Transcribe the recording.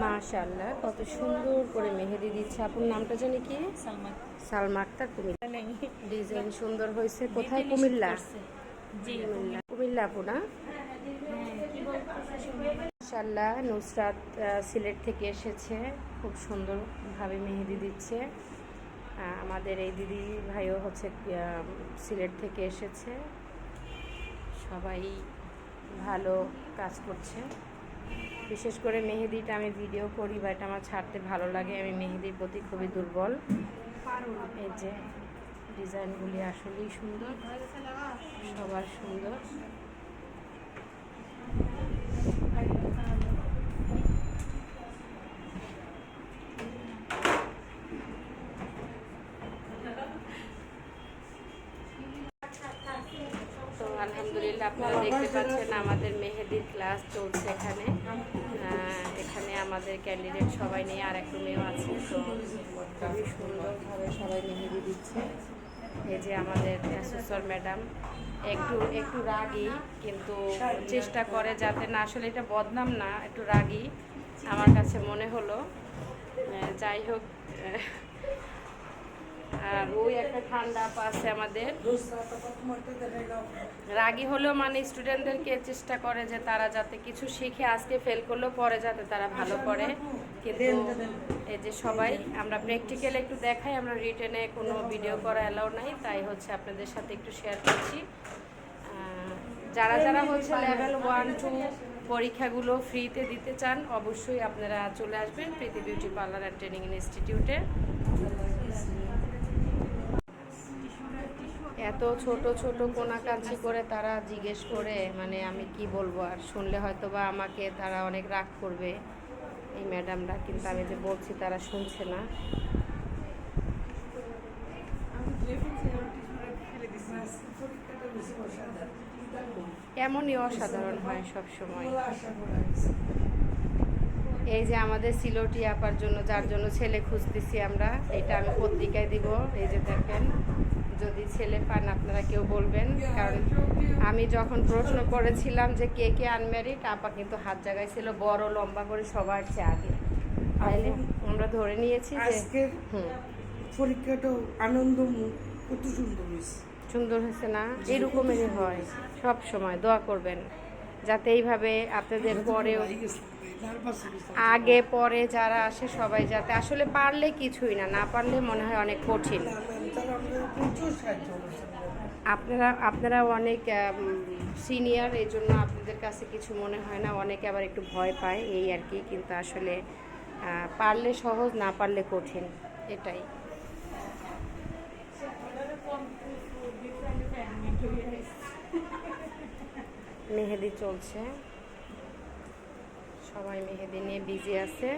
মাশাল্লাহ কত সুন্দর করে মেহেদি দিচ্ছে। আপনার নামটা জানি কি? সালমা আক্তার। কুমিল্লা। ডিজাইন সুন্দর হয়েছে। কোথায়? কুমিল্লা? কুমিল্লা। কুমিল্লা। আপু না? মাশাল্লাহ নুসরাত সিলেট থেকে এসেছে। খুব সুন্দরভাবে মেহেদি দিচ্ছে। আমাদের এই দিদি ভাইও হচ্ছে সিলেট থেকে এসেছে। সবাই ভালো কাজ করছে। বিশেষ করে মেহেদিটা আমি ভিডিও করি বা এটা আমার ছাড়তে ভালো লাগে। আমি মেহেদির প্রতি খুবই দুর্বল। এই যে ডিজাইনগুলি আসলেই সুন্দর, সবার সুন্দর তো আলহামদুলিল্লাহ আপনারা দেখতে পাচ্ছেন আমাদের মেহেদির ক্লাস চলছে এখানে। এখানে আমাদের ক্যান্ডিডেট সবাই নিয়ে আর এক রুমেও আছে, তো খুবই সুন্দরভাবে সবাই মেহেদি দিচ্ছে। এই যে আমাদের অ্যাসেসর ম্যাডাম, একটু একটু রাগী, কিন্তু চেষ্টা করে যাতে না, আসলে এটা বদনাম না, একটু রাগী আমার কাছে মনে হলো। যাই হোক আর ওই একটা ঠান্ডা আছে আমাদের। রাগী হলেও মানে স্টুডেন্টদেরকে চেষ্টা করে যে তারা যাতে কিছু শিখে আজকে ফেল করলেও পরে যাতে তারা ভালো করে। এই যে সবাই, আমরা প্র্যাকটিক্যাল একটু দেখাই, আমরা রিটেনে কোনো ভিডিও করা অ্যালাউ নাই, তাই হচ্ছে আপনাদের সাথে একটু শেয়ার করছি। যারা যারা হচ্ছে লেভেল ওয়ান টু পরীক্ষাগুলো ফ্রিতে দিতে চান, অবশ্যই আপনারা চলে আসবেন Priti beauty parlour and training ইনস্টিটিউটে এত ছোট ছোট কোনাকাঞ্চি করে তারা জিজ্ঞেস করে মানে আমি কি বলব? আর শুনলে হয়তো বা আমাকে তারা অনেক রাগ করবে। এই ম্যাডামরা কিন্তু আমি যে বলছি তারা শুনছে না। এমনই অসাধারণ হয় সব সময় এই যে আমাদের সিলোটি আপার জন্য যার জন্য ছেলে খুঁজতেছি আমরা এটা আমি পত্রিকায় দিব। এই যে দেখেন ছেলে পান আপনারা কেউ বলবেন কারণ আমি যখন প্রশ্ন করেছিলাম যে কে কে আনম্যারিড আপা কিন্তু হাত জাগাইছিল বড় লম্বা করে সবার চেয়ে আগে। তাইলে আমরা ধরে নিয়েছি যে হুম। পরীক্ষাটাও আনন্দ কত সুন্দর হয়েছে। সুন্দর হয়েছে না? এরকমেরই হয় সব সময় দোয়া করবেন যাতে এইভাবে আপনাদের পরেও আগে পরে যারা আসে সবাই যাতে আসলে পারলে কিছুই না না পারলে মনে হয় অনেক কঠিন। আপনারা আপনারা অনেক সিনিয়র এই জন্য আপনাদের কাছে কিছু মনে হয় না। অনেকে আবার একটু ভয় পায়, এই আর কি, কিন্তু আসলে পারলে সহজ, না পারলে কঠিন, এটাই। মেহেদি চলছে। সবাই মেহেদি নিয়ে বিজি আছে।